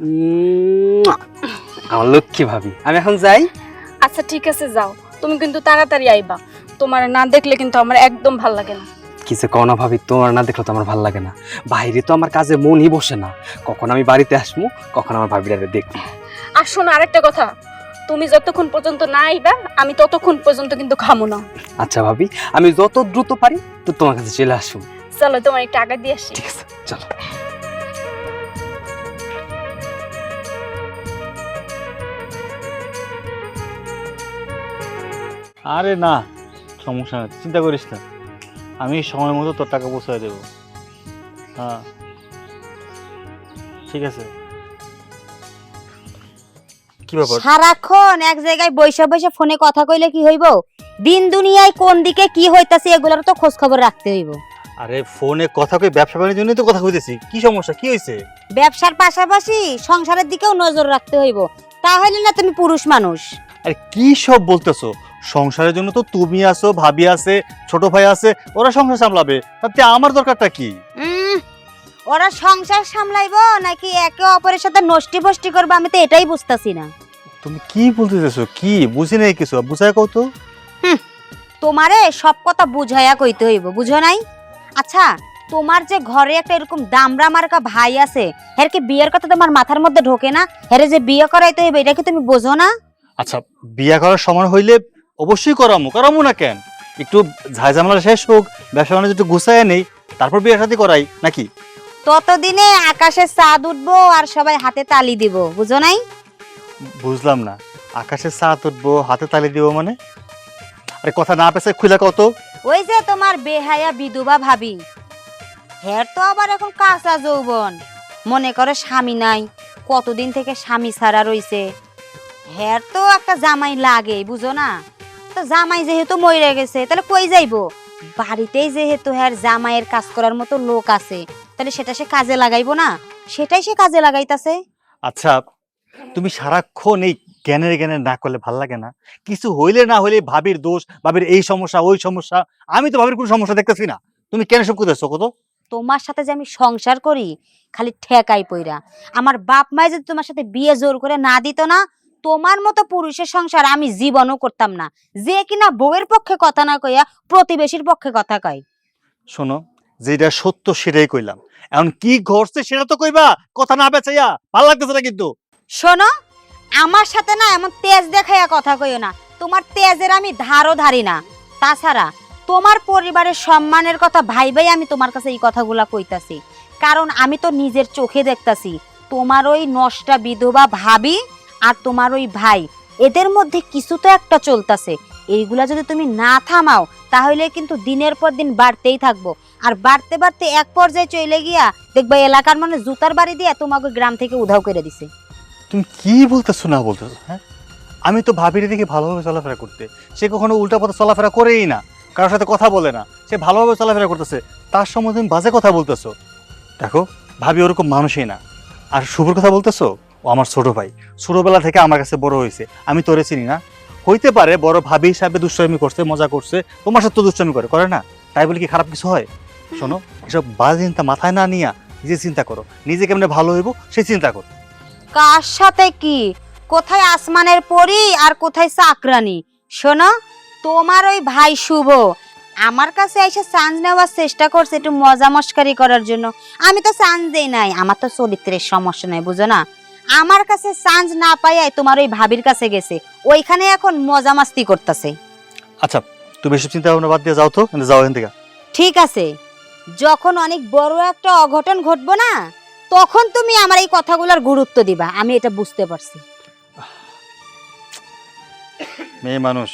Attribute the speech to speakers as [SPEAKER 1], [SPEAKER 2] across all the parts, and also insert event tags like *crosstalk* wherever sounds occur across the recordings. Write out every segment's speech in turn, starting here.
[SPEAKER 1] উম, আমার লক্ষ্মী ভাবি। আমি এখন যাই?
[SPEAKER 2] আচ্ছা ঠিক আছে যাও। তুমি কিন্তু তাড়াতাড়ি আইবা। তোমার না দেখলে কিন্তু আমার একদম ভালো লাগে না।
[SPEAKER 1] কিছু কনা ভাবি তোমার না দেখলে তো আমার ভালো লাগে না। বাইরে তো আমার কাজে মনই বসে না। কখন আমি বাড়িতে আসব কখন আমার ভাবিটারে দেখব।
[SPEAKER 2] আর শোনো আরেকটা কথা। তুমি যতক্ষণ পর্যন্ত না আইবা আমি ততক্ষণ পর্যন্ত কিন্তু খামো না।
[SPEAKER 1] আচ্ছা ভাবি আমি যত দ্রুত পারি তো তোমার কাছে চলে আসব
[SPEAKER 2] চলো তোমার একটু আগে দিয়ে আসি।
[SPEAKER 1] ঠিক আছে চলো।
[SPEAKER 3] আরে না সমস্যা চিন্তা করিস না। আমি সময় মতো তোর টাকা পৌঁছায় দেবো। হ্যাঁ। ঠিক আছে। কি ব্যাপার?
[SPEAKER 4] সারাক্ষণ এক জায়গায় বৈশা বৈশা ফোনে কথা কইলে কি হইব? দিন দুনিয়ায় কোন দিকে কি হইতাছে এগুলোর তো খোঁজ খবর রাখতে হইব।
[SPEAKER 3] আরে ফোনে কথা কই ব্যবসা বাণিজ্যের জন্যই তো কথা কইতেছি। কি সমস্যা? কি হয়েছে
[SPEAKER 4] ব্যবসার পাশাপাশি সংসারের দিকেও নজর রাখতে হইব। তাহলে না তুমি পুরুষ মানুষ।
[SPEAKER 3] আরে কি সব বলতেছো? সংসারের জন্য তো তুমি আছো ভাবি আছে ছোট ভাই আছে ওরা সংসার সামলাবে। তাতে আমার দরকারটা কি?
[SPEAKER 4] উম, ওরা সংসার সামলাইবো নাকি একে অপরের সাথে নষ্টি ফষ্টি করব? আমি তো এটাই বুঝতাছি না।
[SPEAKER 3] তুমি কি বলতেছো কি? বুঝি নাই কিছু। বুঝায় কও তো।
[SPEAKER 4] তোমারে সব কথা বুঝাইয়া কইতে হইব বুঝো নাই? আচ্ছা তোমার যে ঘরে একটা এরকম দামরা মার্কা ভাই আছে হের কি বিয়ের কথা তোমার মাথার মধ্যে ঢোকে না? হেরে যে বিয়ে করাইতে হইবে এটা কি তুমি বোঝো না?
[SPEAKER 3] আচ্ছা বিয়ে করার সময় হইলে অবশ্যই করামু। করামু না কেন? একটু ঝাই ঝামেলা শেষ হোক ব্যবসা বাণিজ্য একটু গুছায় নেই তারপর বিয়ে শাদী করাই নাকি?
[SPEAKER 4] ততদিনে আকাশে চাঁদ উঠবো আর সবাই হাতে তালি দিব বুঝো নাই?
[SPEAKER 3] বুঝলাম না। আকাশে চা উঠবো হাতে তালি দিব মানে? আরে কথা না পেছে খুলে কত
[SPEAKER 4] ওই যে তোমার বেহায়া বিধবা ভাবি। হের তো আবার এখন কাঁচা যৌবন। মনে করে স্বামী নাই কতদিন থেকে স্বামী ছাড়া রইছে। হের তো একটা জামাই লাগে বুঝো না? তো জামাই যেহেতু মরে গেছে তাহলে কই যাইবো? বাড়িতেই যেহেতু হের জামাইয়ের কাজ করার মতো লোক আছে তাহলে সেটা সে কাজে লাগাইবো না? সেটাই সে কাজে লাগাইতাছে।
[SPEAKER 3] আচ্ছা তুমি সারাক্ষণ এই জ্ঞানের জ্ঞানের না করলে ভালো লাগে না? কিছু হইলে না হইলে ভাবির দোষ ভাবির এই সমস্যা ওই সমস্যা আমি তো ভাবির কোনো সমস্যা দেখতেছি না। তুমি কেন সব করতেছো কত?
[SPEAKER 4] তোমার সাথে যে আমি সংসার করি খালি ঠেকাই পইরা। আমার বাপ মায়ে যদি তোমার সাথে বিয়ে জোর করে না দিত না তোমার মতো পুরুষের সংসার আমি জীবনও করতাম না। যে কিনা বউয়ের পক্ষে কথা না কইয়া প্রতিবেশীর পক্ষে কথা কয়।
[SPEAKER 3] শোনো যেটা সত্য সেটাই কইলাম। এখন কি ঘটছে সেটা তো কইবা কথা না বেচাইয়া ভালো লাগতেছে না কিন্তু।
[SPEAKER 4] শোনো আমার সাথে না এমন তেজ দেখাইয়া কথা কইও না। তোমার তেজের আমি ধারও ধারি না। তাছাড়া তোমার পরিবারের সম্মানের কথা ভাই ভাই আমি তোমার কাছে এই কথাগুলা কইতাছি। কারণ আমি তো নিজের চোখে দেখতাছি। তোমার ওই নষ্টা বিধবা ভাবি আর তোমার ওই ভাই, এদের মধ্যে কিছু তো একটা চলতাছে। এইগুলা যদি তুমি না থামাও, তাহলে কিন্তু দিনের পর দিন বাড়তেই থাকব। আর বাড়তে বাড়তে এক পর্যায়ে চলে গিয়া দেখবা এলাকার মানে জুতার বাড়ি দিয়ে তোমাকে গ্রাম থেকে উধাও করে দিছে।
[SPEAKER 3] তুমি কি বলতেছো না বলতেছো হ্যাঁ? আমি তো ভাবির দিকে ভালোভাবে চলাফেরা করতে, সে কখনো উল্টা পথে চলাফেরা করেই না, কারোর সাথে কথা বলে না, সে ভালোভাবে চলাফেরা করতেছে, তার সম্বন্ধে তুমি বাজে কথা বলতেছো। দেখো, ভাবি ওরকম মানুষই না। আর শুভর কথা বলতেছো? ও আমার ছোট ভাই। ছোটবেলা থেকে আমার কাছে বড় হয়েছে। আমি তোরে চিনি না। হইতে পারে বড় ভাবি হিসাবে দুষ্টামি করছে, মজা করছে। তোমার সাথে তো দুষ্টামি করে করে না? তাই বলে কি খারাপ কিছু হয়? শোনো, এসব বাজে চিন্তা মাথায় না নিয়া নিজে চিন্তা করো। নিজে কেমনে ভালো হইব সেই চিন্তা করো।
[SPEAKER 4] কার সাথে কি? কোথায় আসমানের পরি আর কোথায় চাকরানি? শোনো, তোমার ওই ভাই শুভ, আমার কাছে এসে চান্স নেওয়ার চেষ্টা করছে একটু মজা মস্কারি করার জন্য। আমি তো চান্স দেই নাই, আমার তো চরিত্রের সমস্যা নাই, বুঝো না? আমার কাছে চান্স না পাইয়াই তোমার ওই ভাবির কাছে গেছে। ওইখানে এখন মজা মাস্তি করতেছে।
[SPEAKER 3] আচ্ছা তুমি এসব চিন্তা ভাবনা বাদ দিয়ে যাও তো যাও এখান থেকে।
[SPEAKER 4] ঠিক আছে। যখন অনেক বড় একটা অঘটন ঘটবো না তখন তুমি আমার এই কথাগুলোর গুরুত্ব দিবা। আমি এটা বুঝতে পারছি।
[SPEAKER 3] মেয়ে মানুষ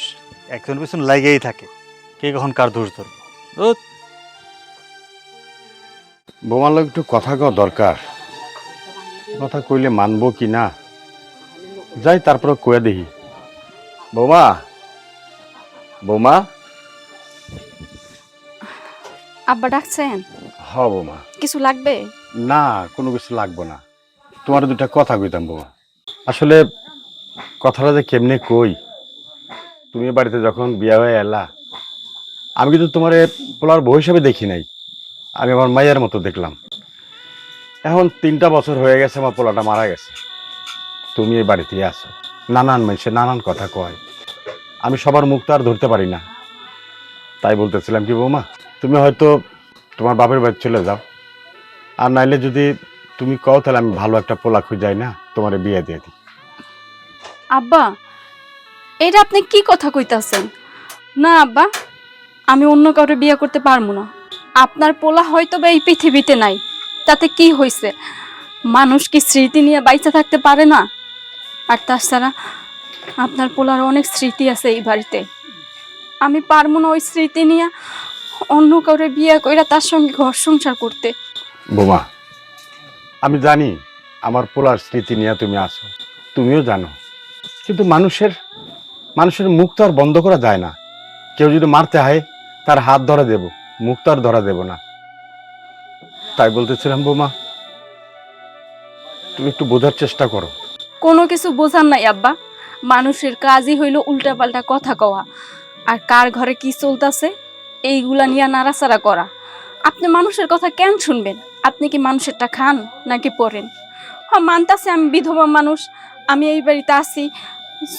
[SPEAKER 3] একজন পিছন লাগেই থাকে। কে কখন কার দোষ ধরবো?
[SPEAKER 5] বোমার লোক একটু কথা কওয়া দরকার। কথা কইলে মানব কি না? যাই তারপরে কয়ে দেখি বৌমা বৌমা।
[SPEAKER 2] আব্বা ডাকছেন?
[SPEAKER 5] হ বৌমা।
[SPEAKER 2] কিছু লাগবে?
[SPEAKER 5] না কোনো কিছু লাগবো না। তোমার দুটা কথা কইতাম বৌমা। আসলে কথাটা যে কেমনে কই? তুমি বাড়িতে যখন বিয়া হয়ে এলা আমি কিন্তু তোমার পোলার বউ হিসাবে দেখি নাই। আমি আমার মায়ের মতো দেখলাম। এখন তিনটা বছর হয়ে গেছে আমার পোলাটা মারা গেছে। তুমি এই বাড়িতে আসো নানান মানুষে নানান কথা কয়। আমি সবার মুখ তো আর ধরতে পারি না। তাই বলতেছিলাম কি বৌমা, তুমি হয়তো তোমার বাপের বাড়ি চলে যাও। আর নাইলে যদি তুমি কও তাহলে আমি ভালো একটা পোলা খুঁজাই না, তোমার বিয়ে দিয়ে দিই।
[SPEAKER 2] আব্বা এটা আপনি কি কথা কইতাছেন? না আব্বা, আমি অন্য কাউকে বিয়ে করতে পারব না। আপনার পোলা হয়তো বা এই পৃথিবীতে নাই। তাতে কি হয়েছে মানুষ কি স্মৃতি নিয়ে বাইচে থাকতে পারে না? আর তাছাড়া আপনার পোলার অনেক স্মৃতি আছে এই বাড়িতে। আমি পারব না ওই স্মৃতি নিয়ে অন্য কাউরে বিয়ে কইরা তার সঙ্গে ঘর সংসার করতে।
[SPEAKER 5] বোমা, আমি জানি আমার পোলার স্মৃতি নিয়ে তুমি আছো। তুমিও জানো। কিন্তু মানুষের মানুষের মুখ তো আর বন্ধ করা যায় না। কেউ যদি মারতে হয়, তার হাত ধরা দেব। মুখ তো আর ধরা দেব না। তাই বলতেছিলাম, বোমা, তুমি একটু বোঝার চেষ্টা করো।
[SPEAKER 2] কোনো কিছু বোঝার নাই, আব্বা। মানুষের কাজই হইল উল্টাপাল্টা কথা কওয়া। আর কার ঘরে কি চলতেছে, এইগুলা নিয়ে নাড়াচাড়া করা। আপনি মানুষের কথা কেন শুনবেন? আপনি কি মানুষেরটা খান নাকি পড়েন? হ্যাঁ মানতাছে আমি বিধবা মানুষ, আমি এই বাড়িতে আছি।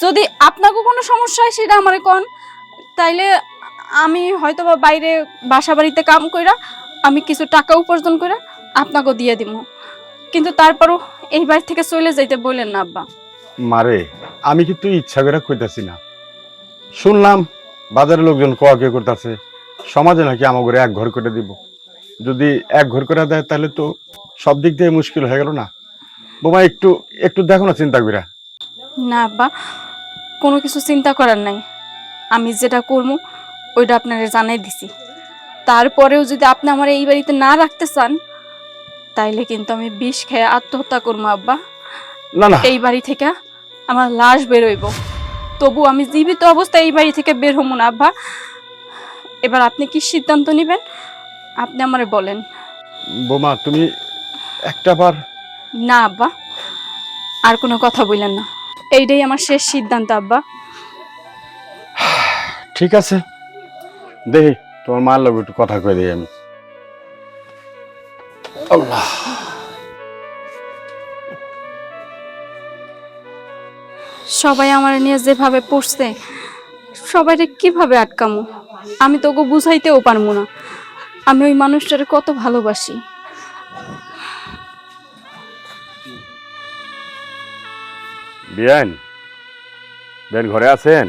[SPEAKER 2] যদি আপনাকে কোনো সমস্যা হয় সেটা আমারে কন, তাইলে আমি হয়তো বা বাইরে বাসা বাড়িতে কাম কইরা আমি কিছু টাকা উপার্জন করে আপনাকে দিয়ে দিব। কিন্তু তারপরও এই বাড়ি থেকে চলে যাইতে বললেন না আব্বা।
[SPEAKER 5] মারে আমি কিন্তু ইচ্ছা করে কইতাছি না। শুনলাম বাজারের লোকজন কোয়া কে করতেছে সমাজে নাকি আমার ঘরে এক ঘর করে দিব। যদি এক ঘর করে দেয় তাহলে তো সব দিক দিয়ে মুশকিল হয়ে গেল না। বোমা একটু একটু দেখো না চিন্তা করে
[SPEAKER 2] না আব্বা কোনো কিছু চিন্তা করার নাই। আমি যেটা করব ওইটা আপনারা জানাই দিছি। তারপরেও যদি আপনি আমার এই বাড়িতে না রাখতে চান তাইলে কিন্তু আমি বিষ খেয়ে আত্মহত্যা করব আব্বা।
[SPEAKER 5] না না।
[SPEAKER 2] এই বাড়ি থেকে আমার লাশ বেরোইব তবু আমি জীবিত অবস্থায় এই বাড়ি থেকে বের হব না আব্বা। এবার আপনি কি সিদ্ধান্ত নেবেন? আপনি আমারে বলেন।
[SPEAKER 5] বোমা তুমি একটা বার
[SPEAKER 2] না আব্বা। আর কোনো কথা বললেন না। এইটাই আমার শেষ সিদ্ধান্ত আব্বা।
[SPEAKER 5] ঠিক আছে। দেখি। তোমার মার লোক একটু কথা কয়ে দিই আমি। আল্লাহ।
[SPEAKER 2] সবাই আমার নিয়ে যেভাবে পড়ছে সবাইকে কীভাবে আটকামো? আমি তোকে বুঝাইতেও পারব না। আমি ওই মানুষটারে কত ভালোবাসি।
[SPEAKER 5] বিয়ান বিয়ান ঘরে আছেন?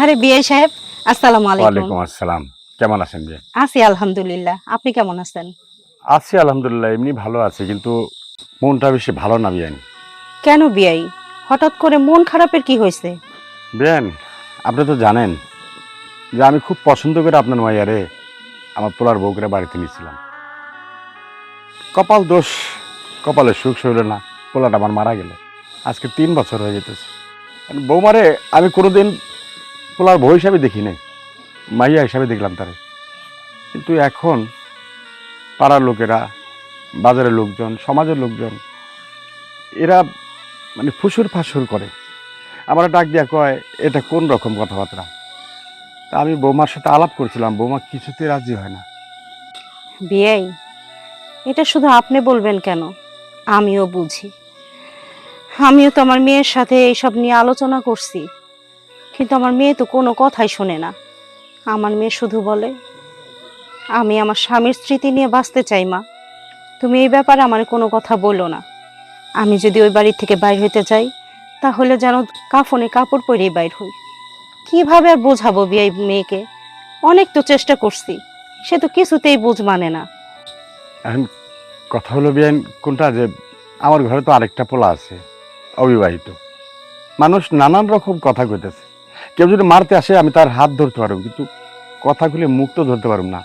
[SPEAKER 6] আরে বিয়ে সাহেব আসসালামু আলাইকুম।
[SPEAKER 5] আসসালাম। কেমন আছেন বিয়ান
[SPEAKER 6] আছি আলহামদুলিল্লাহ। আপনি কেমন আছেন?
[SPEAKER 5] আছি আলহামদুলিল্লাহ এমনি ভালো আছে কিন্তু মনটা বেশি ভালো না বিয়ান।
[SPEAKER 6] কেন বিয়াই? হঠাৎ করে মন খারাপের কি হয়েছে?
[SPEAKER 5] বিয়ান আপনি তো জানেন যে আমি খুব পছন্দ করে আপনার মাইয়ারে আমার পোলার বউকে বাড়িতে নিয়েছিলাম। কপাল দোষ কপালে সুখ সইল না পোলাটা আমার মারা গেল। আজকে তিন বছর হয়ে যেতেছে বৌমারে আমি কোনোদিন পোলার বউ হিসাবে দেখি নাই, মাইয়া হিসাবে দেখলাম তারে। কিন্তু এখন পাড়ার লোকেরা, বাজারের লোকজন, সমাজের লোকজন, এরা মানে ফুসুর ফাসুর করে। আমার ডাক দিয়া কয়, এটা কোন রকম কথাবার্তা? তা আমি বৌমার সাথে আলাপ করছিলাম, বৌমা কিছুতে রাজি হয় না।
[SPEAKER 6] বিয়াই, এটা শুধু আপনি বলবেন কেন? আমিও বুঝি। আমিও তো আমার মেয়ের সাথে এইসব নিয়ে আলোচনা করছি। কিন্তু আমার মেয়ে তো কোনো কথাই শোনে না। আমার মেয়ে শুধু বলে, আমি আমার স্বামীর স্মৃতি নিয়ে বাঁচতে চাই, মা। তুমি এই ব্যাপারে আমার কোনো কথা বলো না। আমি যদি ওই বাড়ি থেকে বাইর হইতে চাই তাহলে যেন কাফনে কাপড় পরেই বাইর হই। কীভাবে আর বোঝাবো বিয়ে মেয়েকে? অনেক তো চেষ্টা করছি, সে তো কিছুতেই বুঝ মানে না।
[SPEAKER 5] এখন কথা হলো বিয়ান, কোনটা যে আমার ঘরে তো আরেকটা পোলা আছে, অবিবাহিত। মানুষ নানান রকম কথা কইতেছে। কেউ যদি মারতে আসে, আমি তার হাত ধরতে পারব, কিন্তু মুখ তো ধরতে পারব না।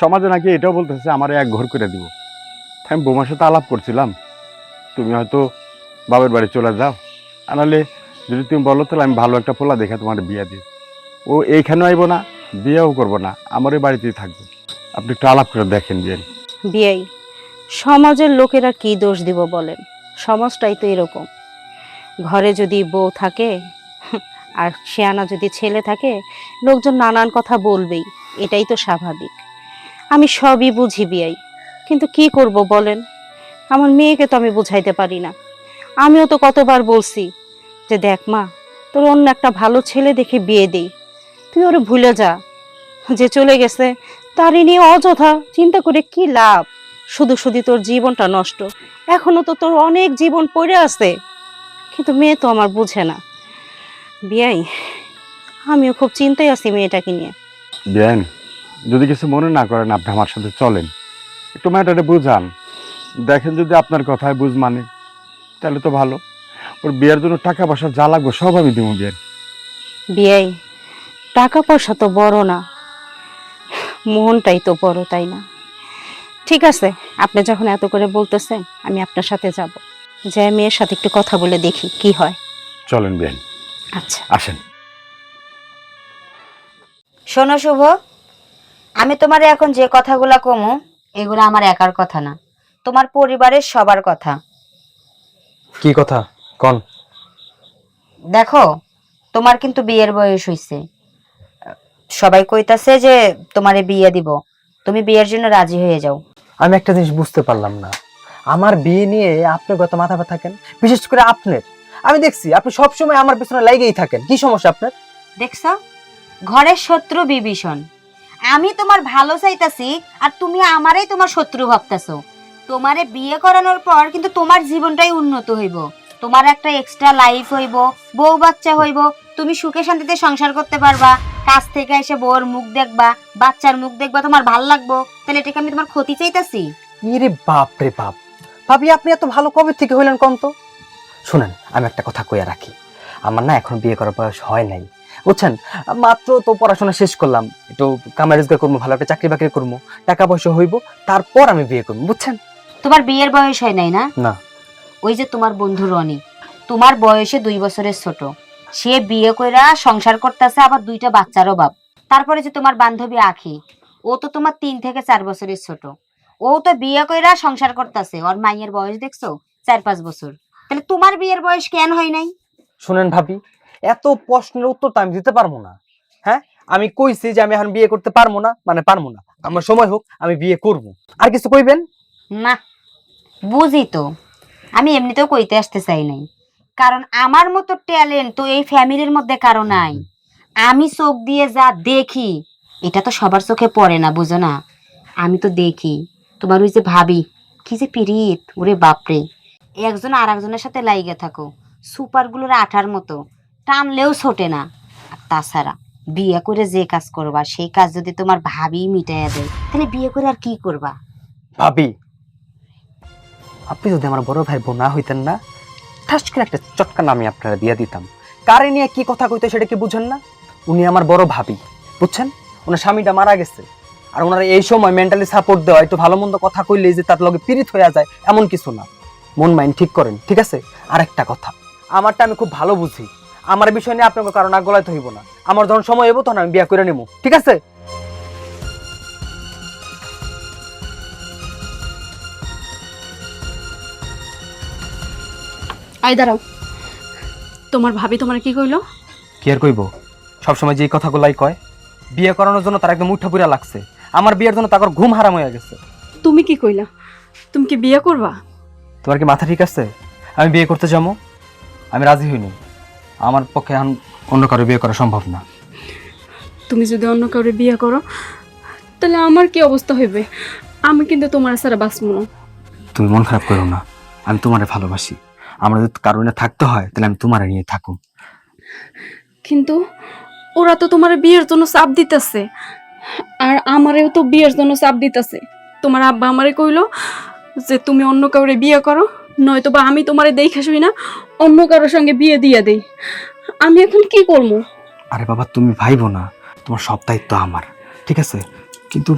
[SPEAKER 5] সমাজে নাকি এটাও বলতেছে, আমার এক ঘর করে দিব। আমি বৌমার সাথে আলাপ করছিলাম। তুমি হয়তো বাবার বাড়ি চলে যাও। আর নাহলে যদি তুমি বলো, তাহলে আমি ভালো একটা পোলা দেখে তোমার বিয়ে দিই। ও এইখানেও আইব না, বিয়েও করব না আমার এই বাড়িতেই থাকব। আপনি একটু আলাপ করে দেখেন বিয়ে
[SPEAKER 6] বিয়াই। সমাজের লোকেরা কি দোষ দিব বলেন? সমাজটাই তো এরকম। ঘরে যদি বউ থাকে আর শেয়ানা যদি ছেলে থাকে, লোকজন নানান কথা বলবেই, এটাই তো স্বাভাবিক। আমি সবই বুঝি বিয়াই, কিন্তু কি করব বলেন? আমার মেয়েকে তো আমি বুঝাইতে পারি না। আমিও তো কতবার বলছি যে, দেখ মা, তোর অন্য একটা ভালো ছেলে দেখে বিয়ে দেই। তুই ওরে ভুলে যা। যে চলে গেছে, তারই নিয়ে অযথা চিন্তা করে কি লাভ? শুধু শুধু তোর জীবনটা নষ্ট। এখনও তো তোর অনেক জীবন পড়ে আছে। কিন্তু মেয়ে তো আমার বুঝে না। বিয়াই আমিও খুব চিন্তায় আছি মেয়েটাকে নিয়ে।
[SPEAKER 5] বিয়ান যদি কিছু মনে না করেন আপনি আমার সাথে চলেন। একটু ম্যাটারে বুঝান। দেখেন যদি আপনার কথায় বুঝ মানে তাহলে তো ভালো। ওর বিয়ের জন্য টাকা পয়সা যা লাগবে সব আমি দিব বিয়ান।
[SPEAKER 6] বিয়াই টাকা পয়সা তো বড় না। মনটাই তো বড় তাই না? ঠিক আছে আপনি যখন এত করে বলতেছেন আমি আপনার সাথে যাব। যে মেয়ের সাথে একটু কথা বলে দেখি কি হয়।
[SPEAKER 5] চলেন বিয়ান।
[SPEAKER 6] আচ্ছা।
[SPEAKER 5] আসেন।
[SPEAKER 4] শোনো শুভ আমি তোমার এখন যে কথাগুলা কমু এগুলো আমার একার কথা না তোমার পরিবারের সবার কথা।
[SPEAKER 1] কি কথা? কন?
[SPEAKER 4] দেখো তোমার কিন্তু বিয়ের বয়স হইছে। সবাই কইতাছে যে তোমারে বিয়ে দিব তুমি বিয়ের জন্য রাজি হয়ে যাও।
[SPEAKER 1] আমি একটা জিনিস বুঝতে পারলাম না। আমার বিয়ে নিয়ে আপনি গত মাথা ব্যথা থাকেন বিশেষ করে আপনার। আমি দেখছি আপনি সবসময় আমার পেছনে লাইগেই থাকেন। কি সমস্যা আপনার?
[SPEAKER 4] দেখছ? ঘরের শত্রু বিভীষণ। আমি তোমার ভালো চাইতাছি আর তুমি আমারই তোমার শত্রু ভাবতাছো। তোমারে বিয়ে করানোর পর কিন্তু তোমার জীবনটাই উন্নত হইব। তোমার একটা এক্সট্রা লাইফ হইব বউ বাচ্চা হইব তুমি সুখে শান্তিতে সংসার করতে পারবা কাজ থেকে এসে বউর মুখ দেখবা বাচ্চার মুখ দেখবা তোমার ভালো লাগবো তাহলে এটাকে আমি তোমার ক্ষতি চাইতাছি।
[SPEAKER 1] ইরে বাপ রে বাপ। ভাবি আপনি এত ভালো কবে থেকে হইলেন কম তো শুনেন আমি একটা কথা কইয়া রাখি। আমার না এখন বিয়ে করার বয়স হয় নাই। বুঝছেন? মাত্র তো পড়াশোনা শেষ করলাম। একটু কামাই রোজগার করব ভালো একটা চাকরি বাকরি করব। টাকা পয়সা হইব তারপর আমি বিয়ে করব বুঝছেন?
[SPEAKER 4] তোমার বিয়ের বয়স হয় নাই না?
[SPEAKER 1] না।
[SPEAKER 4] ওই যে তোমার বন্ধু রনি তোমার বয়সে দুই বছরের ছোট। সে বিয়ে কইরা সংসার করতেছে আবার দুইটা বাচ্চারও বাপ। তারপরে যে তোমার বান্ধবী আখি ও তো তোমার তিন থেকে চার বছরের ছোট। ও তো বিয়ে কইরা সংসার করতেছে। ওর মাইয়ের বয়স দেখছ? চার পাঁচ বছর। তাহলে তোমার বিয়ের বয়স কেন হয় নাই?
[SPEAKER 1] শুনেন ভাবি এত প্রশ্নের উত্তর তো আমি দিতে পারব না। হ্যাঁ? আমি কইছি যে আমি এখন বিয়ে করতে পারব না মানে পারব না। আমার সময় হোক আমি বিয়ে করব। আর কিছু কইবেন?
[SPEAKER 4] না বুঝি তো। আমি এমনিতেও কইতে আসতে চাই নাই। কারণ আমার মতো ট্যালেন্ট তো এই ফ্যামিলির মধ্যে কারও নাই। আমি চোখ দিয়ে যা দেখি এটা তো সবার চোখে পড়ে না বুঝো না? আমি তো দেখি। তোমার ওই যে ভাবি কি যে পিরিত ওরে বাপরে। একজন আর একজনের সাথে লাইগে থাকো। সুপারগুলোর আঠার মতো। টানলেও ছোটে না। আর তাছাড়া বিয়ে করে যে কাজ করবা, সেই কাজ যদি তোমার ভাবি মিটাইয়া দেয়, তাহলে বিয়ে করে আর কি করবা?
[SPEAKER 1] ভাবি, আপনি যদি আমার বড় ভাই বোন না হইতেন না, ঠাস করে একটা চটকা নামে আপনারা দিয়ে দিতাম। কারে নিয়ে কি কথা কইতে সেটা কি বুঝেন না? উনি আমার বড় ভাবি, বুঝছেন? ওনার স্বামীটা মারা গেছে। আর ওনারা এই সময় মেন্টালি সাপোর্ট দেওয়া, একটু ভালো মন্দ কথা কইলে যে তার লগে পীড়িত হয়ে যায়, এমন কিছু না। মন মাইন্ড ঠিক করেন ঠিক আছে? আর একটা কথা আমারটা আমি খুব ভালো বুঝি। আমার বিষয় নিয়ে আপনাকে কারণ আগ গলাইতে হইব না। আমার যখন সময় হইব তখন আমি বিয়া করে নেব ঠিক আছে?
[SPEAKER 2] আই দাঁড়াও। তোমার ভাবি তোমার কি কইলো?
[SPEAKER 1] কি আর কইব? সবসময় যে কথাগুলাই কয় বিয়ে করানোর জন্য তার একদম উঠা পুরা লাগছে। আমার বিয়ের জন্য তার ঘুম হারাম হয়ে গেছে।
[SPEAKER 2] তুমি কি কইলা? তুমি কি বিয়ে করবা?
[SPEAKER 1] তোমার কি মাথা ঠিক আছে? আমি বিয়ে করতে যাব? আমি রাজি হইনি। আমার পক্ষে এখন অন্য কারও বিয়ে করা সম্ভব না।
[SPEAKER 2] তুমি যদি অন্য কাউরে বিয়ে করো তাহলে আমার কি অবস্থা হইবে? আমি কিন্তু তোমার ছাড়া বাঁচবো না।
[SPEAKER 1] তুমি মন খারাপ করো না। আমি তোমারে ভালোবাসি। আমরা যদি কারণে থাকতে হয় তাহলে আমি তোমারে নিয়ে থাকুম
[SPEAKER 2] কিন্তু ওরা তো তোমার বিয়ের জন্য চাপ দিতেছে। আর আমারেও তো বিয়ের জন্য চাপ দিতেছে। তোমার আব্বা আমারে কইলো যে তুমি অন্য কাউরে বিয়ে করো নয়তো বা আমি তোমারে দেখে শুই না অন্য কারোর সঙ্গে বিয়ে দিয়ে দেই। আমি এখন কি করব?
[SPEAKER 1] আরে বাবা তুমি ভাইবো না। তোমার সব দায়িত্ব আমার ঠিক আছে? কিন্তু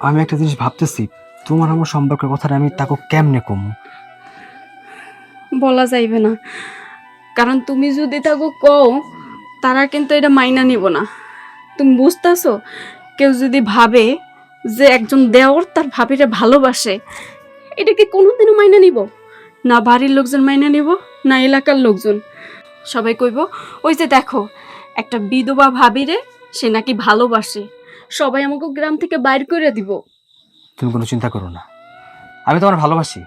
[SPEAKER 1] আমি একটা জিনিস ভাবতেছি তোমার আমার সম্পর্কের কথাটা আমি তাকে কেমনে কমু?
[SPEAKER 2] বলা যাইবে না। কারণ তুমি যদি তাকে কও তারা কিন্তু এটা মাইনা নিব না। তুমি বুঝতেছো? কেউ যদি ভাবে যে একজন দেওর তার ভাবিরে ভালোবাসে এটা কি কোনোদিনও মাইনা নিব? না বাড়ির লোকজন মাইনা নিব না এলাকার লোকজন। সবাই কইব ওই যে দেখো একটা বিধবা ভাবিরে সে নাকি ভালোবাসে। সবাই আমাকে গ্রাম থেকে বাইর করে দিব।
[SPEAKER 1] তুমি কোনো চিন্তা করো না। আমি তোমার ভালোবাসি।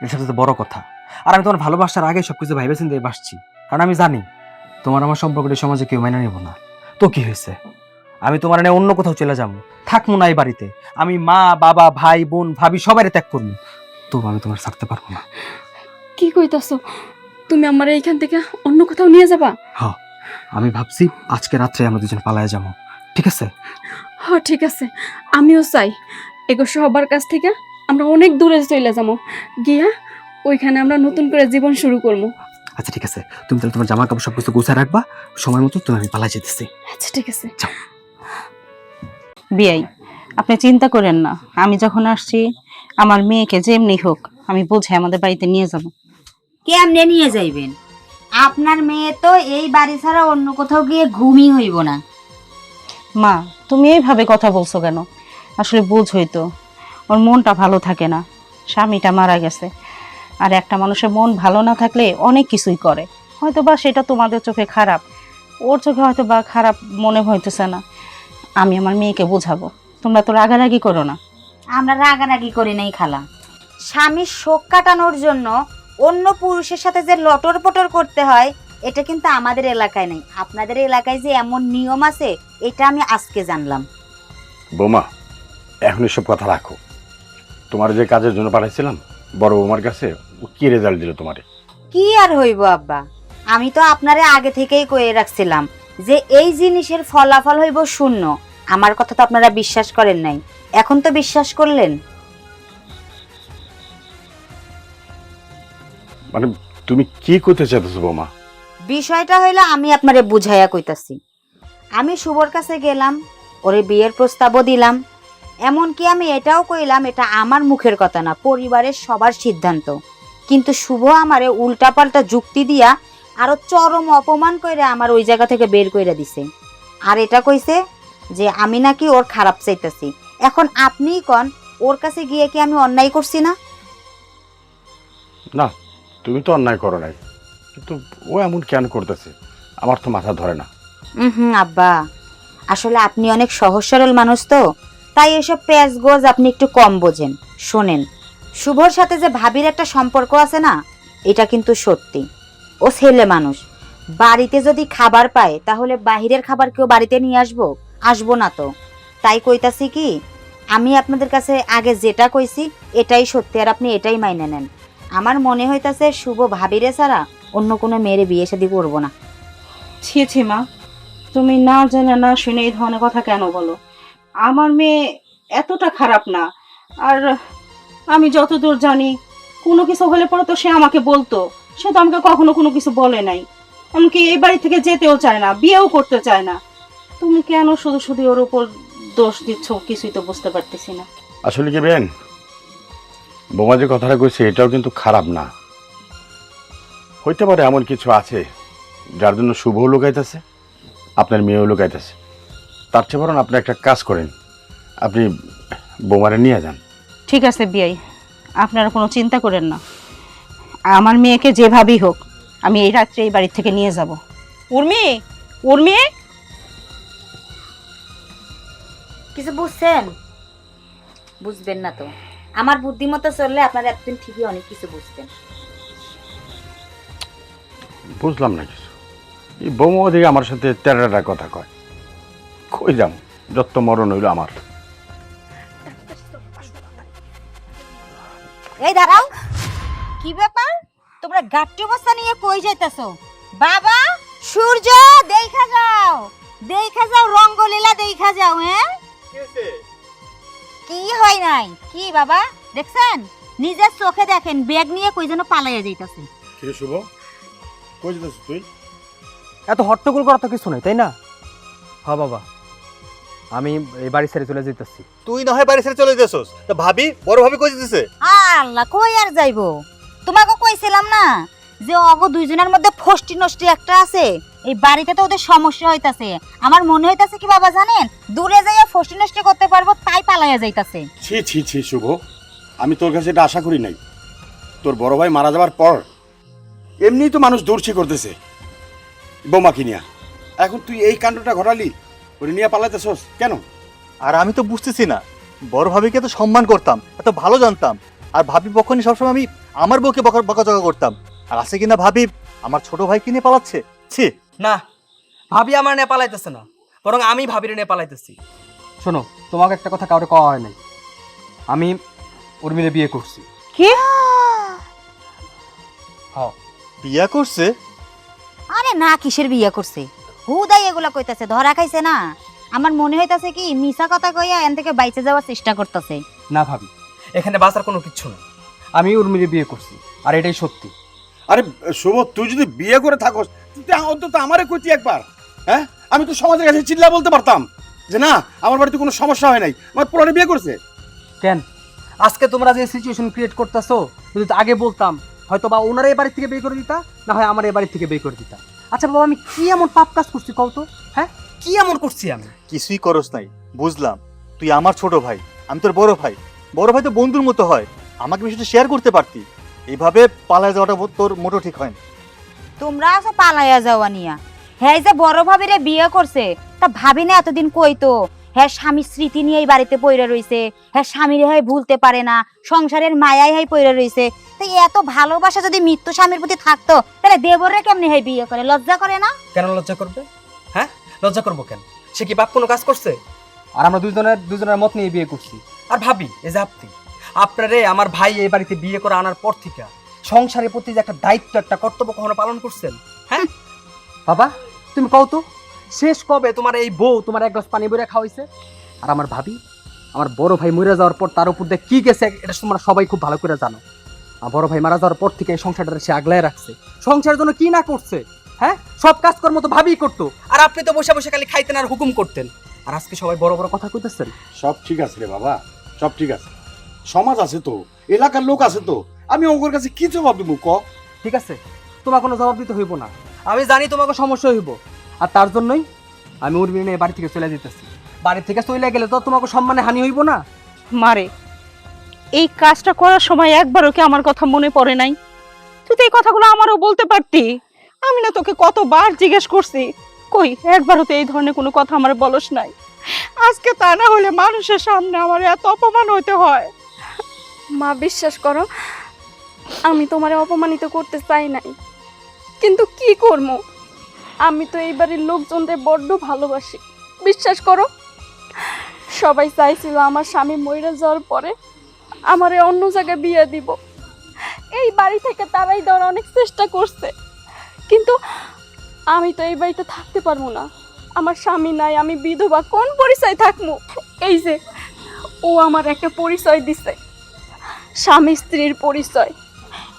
[SPEAKER 1] এটা সবচেয়ে বড় কথা। আর আমি তোমার ভালোবাসার আগে সবকিছু ভাইবে চিন্তে বাসছি। কারণ আমি জানি তোমার আমার সম্পর্কটি সমাজে কেউ মেনে নেব না। তো কি হয়েছে? আমি তোমার নিয়ে অন্য কোথাও চলে যাব। থাকব না এই বাড়িতে। আমি মা বাবা ভাই বোন ভাবি সবাই ত্যাগ করব। তবু আমি তোমার থাকতে পারব না।
[SPEAKER 2] কি কইতাছো? তুমি আমার এইখান থেকে অন্য কোথাও নিয়ে যাবা?
[SPEAKER 1] হ্যাঁ আমি ভাবছি আজকে রাত্রে আমরা দুজন পালায় যাব। ঠিক আছে?
[SPEAKER 2] হ ঠিক আছে। আমিও চাই। এগো সবার কাছ থেকে আমরা অনেক দূরে চলে যাব। গিয়া ওইখানে আমরা নতুন করে জীবন শুরু করব।
[SPEAKER 1] আচ্ছা ঠিক আছে। তুমি তাহলে তোমার জামা কাপড় সব কিছু গুছায় রাখবা। সময় মতো তুমি আমি পালাই যেতেছি।
[SPEAKER 2] আচ্ছা ঠিক আছে।
[SPEAKER 6] বিয়াই আপনি চিন্তা করেন না। আমি যখন আসছি আমার মেয়েকে যেমনি হোক আমি বুঝে আমাদের বাড়িতে নিয়ে যাব।
[SPEAKER 4] কেমনে নিয়ে যাইবেন? আপনার মেয়ে তো এই বাড়ি ছাড়া অন্য কোথাও গিয়ে ঘুমই হইব না।
[SPEAKER 6] মা তুমি এইভাবে কথা বলছো কেন? আসলে বোঝ হইতো ওর মনটা ভালো থাকে না। স্বামীটা মারা গেছে। আর একটা মানুষের মন ভালো না থাকলে অনেক কিছুই করে। হয়তো বা সেটা তোমাদের চোখে খারাপ ওর চোখে হয়তো বা খারাপ মনে হইতেছে না। আমি আমার মেয়েকে বোঝাবো। তোমরা তো রাগারাগি করো না।
[SPEAKER 4] আমরা রাগারাগি করি নাই খালা। স্বামীর শোক কাটানোর জন্য অন্য পুরুষের সাথে যে লটর পটর করতে হয় এটা কিন্তু আমাদের এলাকায় নেই। আপনাদের এলাকায় যে এমন নিয়ম আছে এটা আমি আজকে জানলাম।
[SPEAKER 5] বৌমা এখন এসব কথা রাখো। তোমার যে কাজের জন্য পাঠাইছিলাম বড় বৌমার কাছে ও কি রেজাল্ট দিল তোমারে?
[SPEAKER 4] কি আর হইব আব্বা? আমি তো আপনারে আগে থেকেই কয়ে রাখছিলাম যে এই জিনিসের ফলাফল হইব শূন্য। আমার কথা তো আপনারা বিশ্বাস করেন নাই। এখন তো বিশ্বাস করলেন?
[SPEAKER 5] মানে তুমি কি করতে চাইতেছো বৌমা?
[SPEAKER 4] বিষয়টা হইল আমি আপনারে বুঝাইয়া কইতাছি। আমি শুভর কাছে গেলাম ওরে বিয়ের প্রস্তাবও দিলাম এমনকি আমি এটাও কইলাম এটা আমার মুখের কথা না পরিবারের সবার সিদ্ধান্ত। কিন্তু শুভ আমারে উল্টাপাল্টা যুক্তি দিয়া আরও চরম অপমান কইরা আমার ওই জায়গা থেকে বের কইরা দিছে। আর এটা কইছে যে আমি নাকি ওর খারাপ চাইতাছি। এখন আপনিই কন ওর কাছে গিয়ে কি আমি অন্যায় করছি না?
[SPEAKER 5] না তুমি তো অন্যায় করো নাই। কিন্তু ও এমন কেন করতেছে? আমার তো মাথা ধরে না।
[SPEAKER 4] হুম আব্বা। আসলে আপনি অনেক সহজ সরল মানুষ তো। তাই এসব পেঁয়াজ গোজ আপনি একটু কম বোঝেন। শোনেন শুভর সাথে যে ভাবির একটা সম্পর্ক আছে না এটা কিন্তু সত্যি। ও ছেলে মানুষ। বাড়িতে যদি খাবার পায় তাহলে বাহিরের খাবার কেউ বাড়িতে নিয়ে আসব? আসব না তো। তাই কইতাছি কি, আমি আপনাদের কাছে আগে যেটা কইছি, এটাই সত্যি আর আপনি এটাই মাইনে নেন। আমার মনে হইতাছে শুভ ভাবিরে ছাড়া অন্য কোনো মেয়ের বিয়ে শাদী করব না।
[SPEAKER 6] ছি ছি মা, তুমি না জেনে না শুনে এই ধরনের কথা কেন বলো? আমার মেয়ে এতটা খারাপ না, আর আমি যতদূর জানি, কোনো কিছু হলে পরে তো সে আমাকে বলতো, সে তো আমাকে কখনো কোনো কিছু বলে নাই। এমনকি এই বাড়ি থেকে যেতেও চায় না, বিয়েও করতে চায় না। তুমি কেন শুধু শুধু ওর উপর দোষ দিচ্ছ কিছুই তো বুঝতে পারতেছি না।
[SPEAKER 5] আসলে কি বেন? বোমা যে কথাটা কইছে এটাও কিন্তু খারাপ না। হইতে পারে এমন কিছু আছে যার জন্য শুভও লুকাইতেছে আপনার মেয়েও লুকাইতেছে। তার চেয়ে বরং আপনি একটা কাজ করেন আপনি বোমারে নিয়ে যান।
[SPEAKER 6] ঠিক আছে বিয়াই আপনারা কোনো চিন্তা করেন না। আমার মেয়েকে যেভাবেই হোক আমি এই রাত্রে এই বাড়ি থেকে নিয়ে যাব। উর্মি উর্মি!
[SPEAKER 4] কিছু বুঝছেন? বুঝবেন না তো। আমার বুদ্ধিমতো চললে আপনারা এতদিন ঠিকই অনেক কিছু বুঝতেন।
[SPEAKER 5] বুঝলাম না কিছু। এই বৌমা ওদিকে আমার সাথে তেরাটা কথা কয়। কই যাম? যত মরণ হইল আমার।
[SPEAKER 4] এই দাঁড়াও। কি ব্যাপার? তোমরা গাট্টি অবস্থা নিয়ে কই যাইতেছো? বাবা সূর্য দেখা যাও। দেখা যাও রঙ্গলীলা দেখা যাও হ্যাঁ? কি হয় নাই? কি বাবা? দেখছেন? নিজের চোখে দেখেন ব্যাগ নিয়ে কই যেন পালাইয়া যাইতাছে।
[SPEAKER 5] কিরে শুভ? কই যেতেছিস তুই?
[SPEAKER 1] এত হট্টগোল করা তো কিছু নেই তাই না? হ্যাঁ বাবা আমি এই বাড়ি ছেড়ে চলে যেতেছি
[SPEAKER 3] তুই না হয় বাড়ি ছেড়ে চলে যেতেছস তা ভাবি বড় ভাবি কই যেতেছে?
[SPEAKER 4] আল্লাহ কই আর যাইবো? তোমাকে কইছিলাম না? যে অগ দুইজনের মধ্যে ফষ্টি নষ্টি একটা আছে এই বাড়িতে তো ওদের সমস্যা হইতাছে। আমার মনে হইতাছে কি বাবা জানেন দূরে যাইয়া ফষ্টি নষ্টি করতে পারব তাই পালাইয়া যাইতাছে।
[SPEAKER 5] ছি ছি ছি শুভ। আমি তোর কাছে এটা আশা করি নাই। তোর বড় ভাই মারা যাওয়ার পর এমনিই তো মানুষ দৌড়ছি করতেছে। বোমা কিনিয়া। এখন তুই এই কাণ্ডটা ঘটালি ওরে নিয়ে পালাইতেছস কেন?
[SPEAKER 3] আর আমি তো বুঝতেছি না। বড় ভাবিকে তো সম্মান করতাম এত ভালো জানতাম। আর ভাবি পক্ষনি সবসময় আমি আমার বউকে বকা বকাচকা করতাম। আর আছে কিনা ভাবি? আমার ছোট ভাই কিনে পালাচ্ছে ছি।
[SPEAKER 1] না ভাবি আমার নিয়ে পালাইতেছে না বরং আমি ভাবির নিয়ে পালাইতেছি শোনো তোমাকে একটা কথা কাউরে কওয়া হয় নাই। আমি উর্মিলে বিয়ে করছি।
[SPEAKER 6] কি?
[SPEAKER 1] হ্যাঁ।
[SPEAKER 3] বিয়া করছে?
[SPEAKER 4] আরে না কিসের বিয়ে করছে? হুদাই এগুলা কইতাছে ধরা খাইছে না। আমার মনে হইতাছে কি মিছা কথা কইয়া এন থেকে বাইচে যাওয়ার চেষ্টা করতেছে।
[SPEAKER 1] না ভাবি। এখানে বাঁচার কোনো কিচ্ছু না আমি উর্মিলে বিয়ে করছি আর এটাই সত্যি।
[SPEAKER 5] আরে শুভ তুই যদি বিয়ে করে থাকস তুই অন্তত আমারে কইতি একবার হ্যাঁ? আমি তো সমাজের কাছে চিল্লা বলতে পারতাম যে না আমার বাড়িতে কোনো সমস্যা হয় নাই আমার পুরানি বিয়ে করছে।
[SPEAKER 1] কেন? আজকে তোমরা যে সিচুয়েশন ক্রিয়েট করতেছো যদি আগে বলতাম হয়তো বা ওনারা এই বাড়ি থেকে বের করে দিতা না হয় আমার এই বাড়ি থেকে বের করে দিতা। আচ্ছা বাবা আমি কি এমন পাপ কাজ করছি কও তো? হ্যাঁ? কি এমন করছি আমি?
[SPEAKER 3] কিছুই করস নাই বুঝলাম। তুই আমার ছোট ভাই আমি তোর বড় ভাই। বড় ভাই তো বন্ধুর মতো হয় আমাকে বিষয়টা শেয়ার করতে পারতি। এইভাবে পালায় যাওয়াটা তোর মোটো ঠিক হয় না।
[SPEAKER 4] তোমরা আছো পালাইয়া যাওয়া নিয়া। হ্যাঁ যে বড় ভাবিরে বিয়ে করছে তা ভাবি না এতদিন কইতো হ্যাঁ স্বামী স্মৃতি নিয়ে এই বাড়িতে পইরা রইছে হ্যাঁ স্বামীর হ্যাঁ ভুলতে পারে না সংসারের মায়াই হ্যাঁ পইরা রইছে। তাই এত ভালোবাসা যদি মৃত্যু স্বামীর প্রতি থাকতো তাহলে দেবরে কেমনি হ্যাঁ বিয়ে করে? লজ্জা করে না?
[SPEAKER 1] কেন লজ্জা করবে? হ্যাঁ? লজ্জা করব কেন? সে কি বাপ কোনো কাজ করছে? আর আমরা দুজনের দুজনের মত নিয়ে বিয়ে করছি। আর ভাবি এই যে আপনি আপনারে আমার ভাই এই বাড়িতে বিয়ে করে আনার পর থেকে সংসারের প্রতি যে একটা দায়িত্ব, একটা কর্তব্য কখনো পালন করছেন? হ্যাঁ? বাবা, তুমি কও তো, শেষ কবে তোমার এই বউ তোমার এক গ্লাস পানি বইরা খাওয়াইছে? আর আমার ভাবি, আমার বড় ভাই মরে যাওয়ার পর তার উপর দিয়ে কি গেছে, এটা তোমরা সবাই খুব ভালো করে জানো। আমার বড় ভাই মারা যাওয়ার পর থেকে এই সংসারটা সে আগলায় রাখছে। সংসারের জন্য কি না করছে হ্যাঁ? সব কাজকর্ম তো ভাবিই করতো, আর আপনি তো বসে বসে খালি খাইতেন আর হুকুম করতেন। আর আজকে সবাই বড় বড় কথা কইতেছেন?
[SPEAKER 5] সব ঠিক আছে রে বাবা, সব ঠিক আছে। সমাজ আছে তো এলাকার লোক আছে তো আমি ওর কাছে কি জবাব দিব ক?
[SPEAKER 1] ঠিক আছে তোমার কোনো জবাব দিতে হইব না। আমি জানি তোমাকে সমস্যা হইব আর তার জন্যই আমি উর্মি নিয়ে বাড়ি থেকে চলে যেতেছি বাড়ি থেকে চলে গেলে তো তোমাকে সম্মানে হানি হইব না?
[SPEAKER 6] মারে এই কাজটা করার সময় একবারও কি আমার কথা মনে পড়ে নাই? তুই তো এই কথাগুলো আমারও বলতে পারতি। আমি না তোকে কতবার জিজ্ঞেস করছি কই একবারও তো এই ধরনের কোনো কথা আমার বলস নাই। আজকে তা না হলে মানুষের সামনে আমার এত অপমান হইতে হয়।
[SPEAKER 2] মা, বিশ্বাস করো, আমি তোমারে অপমানিত করতে চাই নাই। কিন্তু কি করব আমি তো এই বাড়ির লোকজনদের বড্ড ভালোবাসি। বিশ্বাস করো, সবাই চাইছিল আমার স্বামী মরে যাওয়ার পরে আমারে অন্য জায়গায় বিয়ে দিব। এই বাড়ি থেকে তারাই দেওয়ার অনেক চেষ্টা করছে। কিন্তু আমি তো এই বাড়িতে থাকতে পারব না। আমার স্বামী নাই, আমি বিধবা, কোন পরিচয় থাকব এই যে, ও আমার একটা পরিচয় দিছে। স্বামী স্ত্রীর পরিচয়।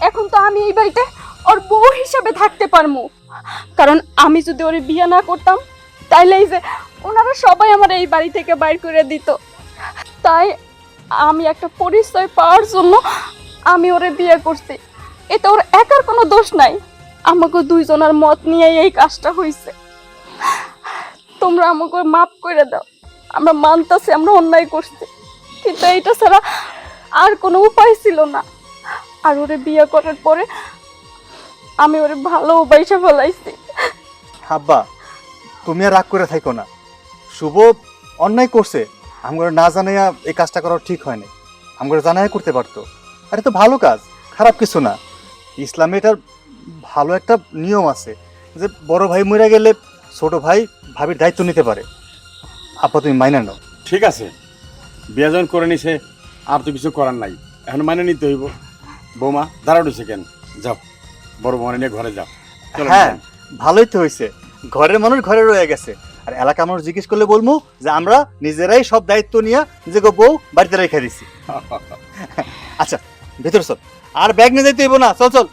[SPEAKER 2] এখন তো আমি এই বাড়িতে ওর বউ হিসাবে থাকতে পারব। কারণ আমি যদি ওরে বিয়ে না করতাম তাইলে এই যে ওনারা সবাই আমার এই বাড়ি থেকে বাইর করে দিত। তাই আমি একটা পরিচয় পাওয়ার জন্য আমি ওরে বিয়ে করছি। এতে ওর একার কোনো দোষ নাই। আমাকে দুইজনের মত নিয়ে এই কাজটা হয়েছে তোমরা আমাকে মাফ করে দাও। আমরা মানতাছি, আমরা অন্যায় করছি। কিন্তু এইটা ছাড়া আর কোনো উপায় ছিল না। আর ওরে বিয়ে করার পরে আমি ওরে ভালো বাইসা ফেলাইছি।
[SPEAKER 3] আব্বা তুমি আর রাগ করে থাকো না। শুভ অন্যায় করছে আমরা না জানাইয়া এই কাজটা করা ঠিক হয় নাই আমরা জানাই করতে পারতো। আরে তো ভালো কাজ খারাপ কিছু না। ইসলামে এটার ভালো একটা নিয়ম আছে যে বড় ভাই মরে গেলে ছোট ভাই ভাবির দায়িত্ব নিতে পারে। আপা তুমি মাইনা নাও।
[SPEAKER 5] ঠিক আছে। বিয়ে যখন করে নিছে আর তো কিছু করার নাই। এখন মানে নিতে হইব। বৌমা দাঁড়ানো কেন যাও। বড় মনে নিয়ে ঘরে যাও।
[SPEAKER 3] হ্যাঁ ভালোই তো হয়েছে। ঘরের মানুষ ঘরে রয়ে গেছে। আর এলাকা মানুষ জিজ্ঞেস করলে বলব যে আমরা নিজেরাই সব দায়িত্ব নিয়ে নিজেকে বউ বাড়িতে রেখে দিছি। *laughs* আচ্ছা ভেতর চল। আর ব্যাগ নিয়ে যেতে হইব না। চল চল।